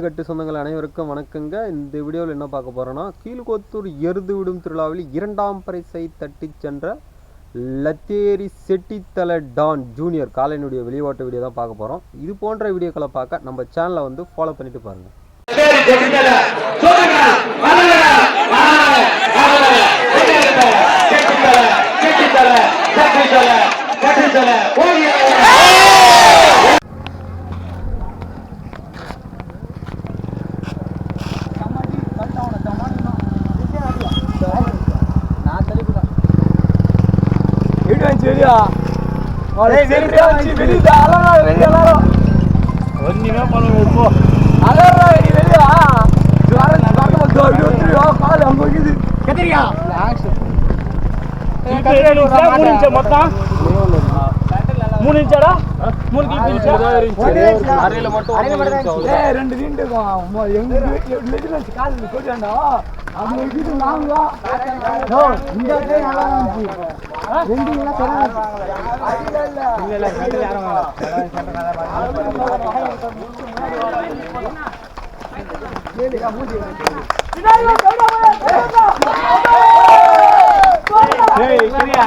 கட்டு சொந்தங்கள் அனைவருக்கும் வணக்கங்க. இந்த வீடியோவில் என்ன பார்க்க போகிறோன்னா கீழ்கோத்தூர் எருது விடும் திருவிழாவில் இரண்டாம் பரிசை தட்டிச் சென்ற லத்தேரி செட்டித்தல டான் ஜூனியர் காலையினுடைய வெளிவாட்டு வீடியோ தான் பார்க்க போகிறோம் இது போன்ற வீடியோக்களை பார்க்க நம்ம சேனலை வந்து ஃபாலோ பண்ணிட்டு பாருங்க ஒண்ணுமே பண்ண போ. மூணு இன்ச்சா மொத்தம். மூணு இன்ச்சாடா? மூணு கிலோ இன்ச்சு. அறையில மட்டும் ஒரு நிமிஷம் ரெண்டு வீண்டு எங்க வீட்டு நாங்க. இந்த இடத்துல நல்லா இருந்துச்சு ரெண்டு எல்லாம் ஏய் கிரியா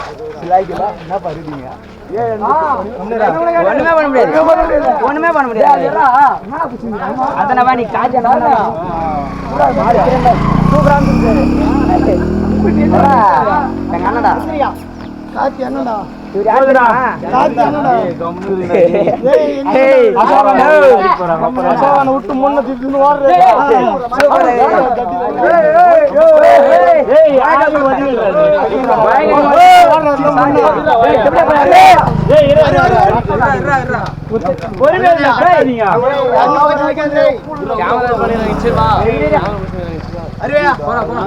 கோவ நிக்கடா ஒண்ணுமே பண்ண முடியாது ஒண்ணுமே பண்ண முடியாது அத்தனை வா நீ காய்ச்சல் எங்க அண்ணடா காத்தி என்னடா விட்டு முன்ன திட்டுன்னு ஓடுறே ஏய்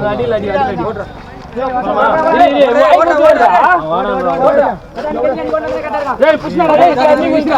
அடியில் அடி அடி அடி புஷ்ணா